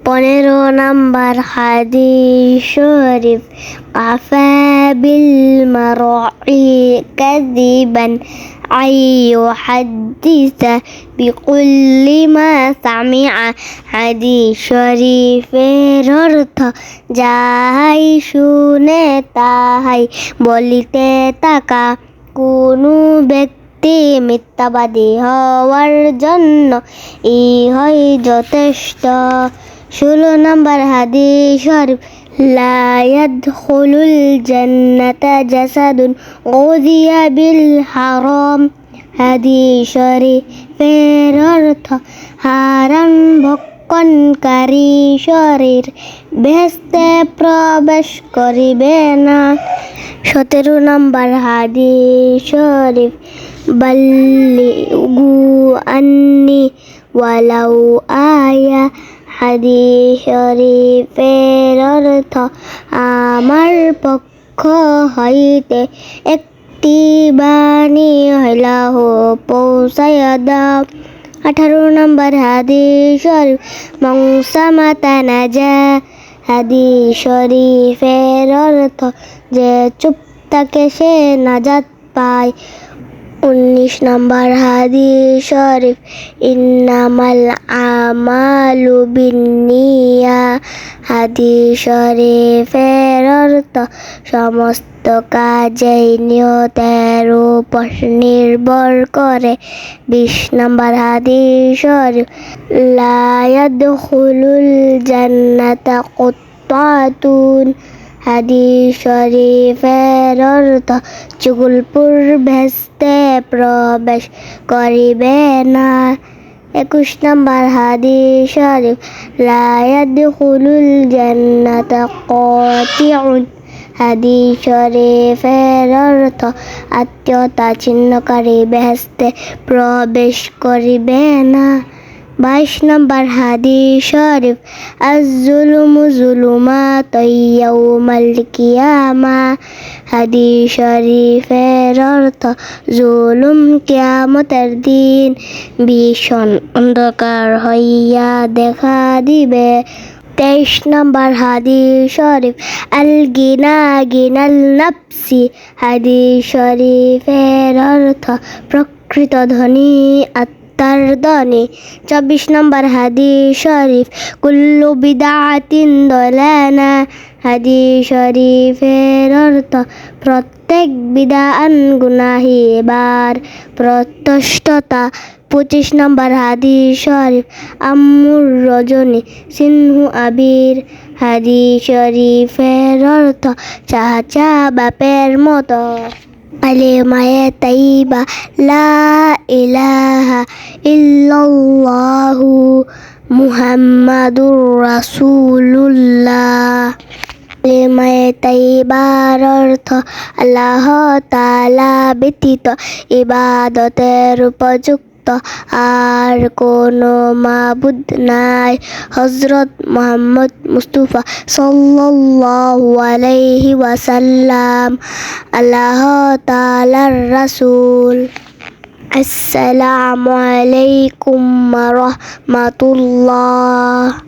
পনেরো নাম্বার হাদিস শরীফ কাফা বিল মারই কাযিবান আই ইউহাদ্দিসা বিকুল্লি শরীফের অর্থ, যাহাই শুনে তাহাই বলিতে তাকা কোনো ব্যক্তি মিথ্যাবাদী হওয়ার জন্য ইহই যথেষ্ট। ষোলো নম্বর হাদিস শরীফ লা ইয়াদখুলুল জান্নাতা জাসাদুন গুযিয়া বিল হারাম। হাদিস শরীফের অর্থ, হারাম ভক্ষণকারী শরীর বেহেস্তে প্রবেশ করিবে না। সতেরো নম্বর হাদিস শরীফ, বাল্লিগু আন্নি ওয়ালাউ আয়া হাদিস শরীফের অর্থ আমার পক্ষ হইতে একটি বাণী হইলাহ, পৌঁছাইয়া দাও। আঠারো নম্বর হাদিস শরীফ মংসামাতা নাজা। হাদিস শরীফের অর্থ যে চুপ থাকে সে নাজাত পায়। উনিশ নম্বর হাদিস শরীফ, ইন্নামাল আমালু বিন্নিয়া। হাদিস শরীফের অর্থ, সমস্ত কাজেই নিয়তের উপর নির্ভর করে। বিশ নম্বর হাদিস শরীফ, লা ইয়াদখুলুল জান্নাতা কুত্তাতুন। হাদিস শরীফের অর্থ চুগুলপুর ভেস্তে প্রবেশ করিবে না। একুশ নম্বর হাদিস শরীফ লা ইয়াদখুলুল জান্নাতা কাতিউন হাদিস শরীফের অর্থ আত্মীয়তা ছিন্নকারী বেহেস্তে প্রবেশ করিবে না। বাইশ নম্বর হাদিস শরীফ আজুলুমু জুলুমা ইয়াউমাল কিয়ামা। হাদিস শরীফের অর্থ, জুলুম কিয়ামতের দিন ভীষণ অন্ধকার হইয়া দেখা দিবে। তেইশ নম্বর হাদিস শরীফ আল গিনা গিনাল নাফসি। হাদিস শরীফের অর্থ, প্রকৃত ধনী আত্মার ধনী চব্বিশ নম্বর হাদিস শরীফ, কুল্লু বিদাতিন দলানা হাদিস শরীফের অর্থ, প্রত্যেক বিদান গুনাহি এবার প্রত্যষ্টতা পঁচিশ নম্বর হাদিস শরীফ, আম্মুর রজনী সিনহু আবির হাদিস শরীফের অর্থ, চাচা বাপের মতো কালেমায়ে তাইবা লা ইলাহা محمد رسول الله. কালেমায়ে তাইবার অর্থ আল্লাহ তালা ব্যতীত ইবাদতের উপযুক্ত আর কোনো মাবুদ নাই। হজরত মোহাম্মদ মুস্তফা সাল্লাল্লাহু আলাইহি ওয়াসাল্লাম। আল্লাহ তাআলার রাসূল। আসসালামু আলাইকুম ওয়া রাহমাতুল্লাহ।